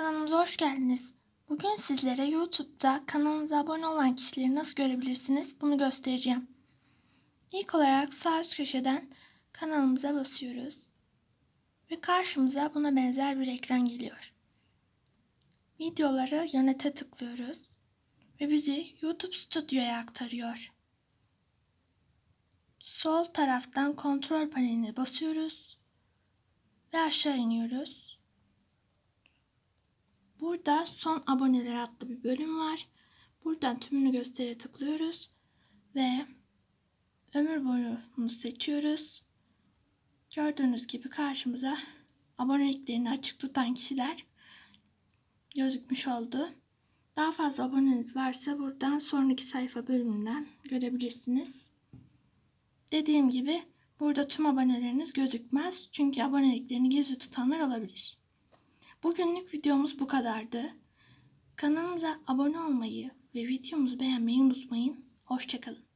kanalımıza hoş geldiniz. Bugün sizlere YouTube'da kanalımıza abone olan kişileri nasıl görebilirsiniz bunu göstereceğim. İlk olarak sağ üst köşeden kanalımıza basıyoruz. Ve karşımıza buna benzer bir ekran geliyor. Videoları yönete tıklıyoruz. Ve bizi YouTube Studio'ya aktarıyor. Sol taraftan kontrol paneline basıyoruz. Ve aşağı iniyoruz. Burada son aboneler adlı bir bölüm var. Buradan tümünü göstere tıklıyoruz ve ömür boyunu seçiyoruz. Gördüğünüz gibi karşımıza aboneliklerini açık tutan kişiler gözükmüş oldu. Daha fazla aboneniz varsa buradan sonraki sayfa bölümünden görebilirsiniz. Dediğim gibi burada tüm aboneleriniz gözükmez. Çünkü aboneliklerini gizli tutanlar olabilir. Bugünlük videomuz bu kadardı. Kanalımıza abone olmayı ve videomuzu beğenmeyi unutmayın. Hoşçakalın.